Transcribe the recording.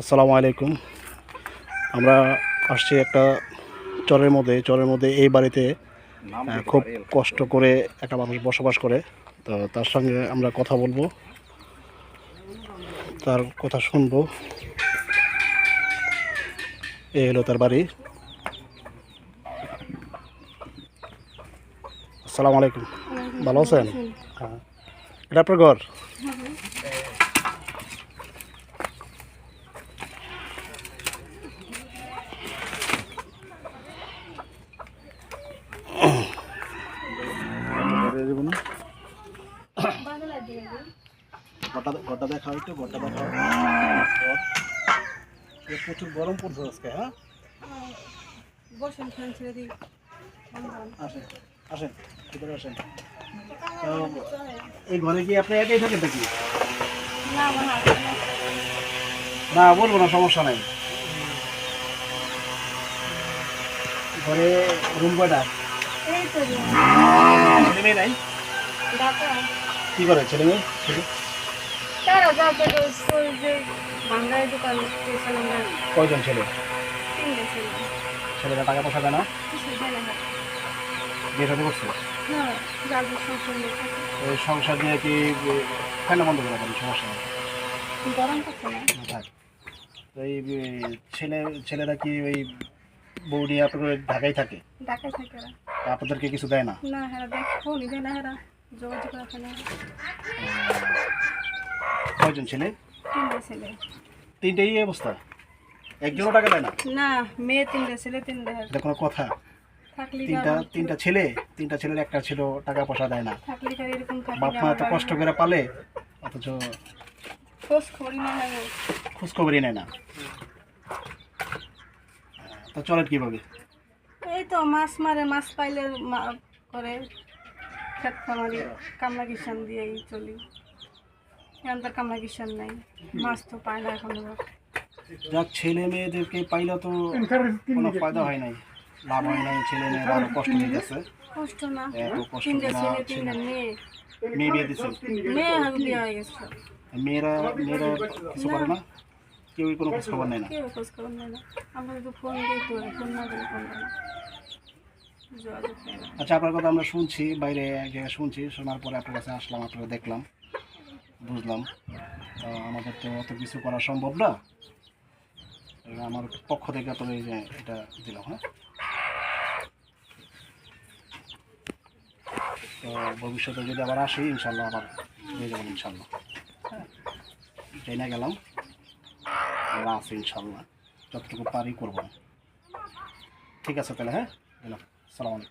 আসসালামু আলাইকুম। আমরা আসছি একটা চরের মধ্যে। চরের মধ্যে এই বাড়িতে খুব কষ্ট করে একটা মানুষ বসবাস করে। তো তার সঙ্গে আমরা কথা বলব। তার কথা শুনব। এই হলো তার বাড়ি। আসসালামু আলাইকুম। ভালো আছেন? হ্যাঁ। এটা আপনার ঘর? গোটা গোটা দেখা একটু গোটা দেখা প্রচুর গরম পড়ছে আজকে হ্যাঁ? বসেন ফ্যান ছেড়ে দিই আসেন আসেন ভিতরে আসেন। এই ঘরে কি আপনি একাই থাকেন নাকি? না বলব না সমস্যা নাই। ঘরে রুম মেয়ে নাই। কি করে ছেলে মেয়ে? তারা যাবে তো ওই যে বাংলায় দোকান কয়জন ছেলে? ছেলেরা টাকা পয়সা দেয় না? বিয়ে করছে? ওই সংসার নিয়ে কি ফ্যানটা বন্ধ করে দেন সমস্যা নেই। তো এই ছেলে ছেলেরা কি ওই নিয়ে আপনার ঢাকায় থাকে? ঢাকায় থাকে আপনাদেরকে কিছু দেয় না? না হ্যাঁ দেয়। না হ্যাঁ যোগাযোগ কয়জন ছেলে? তিনটে ছেলে। তিনটেই অবস্থা? একজনও টাকা দেয় না? না মেয়ে তিনটে ছেলে তিনটে। এটা কোনো কথা? তিনটা তিনটা ছেলে তিনটা ছেলের একটা ছিল টাকা পয়সা দেয় না। বাপ মা এত কষ্ট করে পালে অথচ। খোঁজখবরই নেয় না। তো চলেন কীভাবে? এই তো মাছ মারে মাছ পাইলে করে। খেত খামারি কামলা কিষান দিয়েই চলি। এখন তার কামলা কিষান নাই মাছ তো পায় না এখন। যাক ছেলে মেয়েদেরকে পাইলে তো কোনো ফায়দা হয় নাই লাভ হয় নাই ছেলে মেয়েরা আরও কষ্ট নিতেছে কষ্ট না তিনটে ছেলে মেয়ে। মেয়ে বিয়ে দিচ্ছে মেয়ে বিয়ে হয়ে গেছে মেয়েরা মেয়েরা কিছু করে না কেউই কোনো খোঁজ খবর নেয় না। কেউ খোঁজ খবর নেয় না। আমরা যদি ফোন দিই তো ফোন না দিলে ফোন না। আচ্ছা আপনার কথা আমরা শুনছি, বাইরে জায়গায় শুনছি, শোনার পরে আপনার কাছে আসলাম, আপনারা দেখলাম, বুঝলাম। আমাদের তো অত কিছু করা সম্ভব না। আমার পক্ষ থেকে তো এই যে এটা দিলাম হ্যাঁ? তো ভবিষ্যতে যদি আবার আসি, ইনশাল্লাহ আবার দিয়ে যাবেন, ইনশাল্লাহ। হ্যাঁ? জেনে গেলাম, আমরা আছি, ইনশাল্লাহ। যতটুকু পারি করব। ঠিক আছে তাহলে হ্যাঁ? সালাম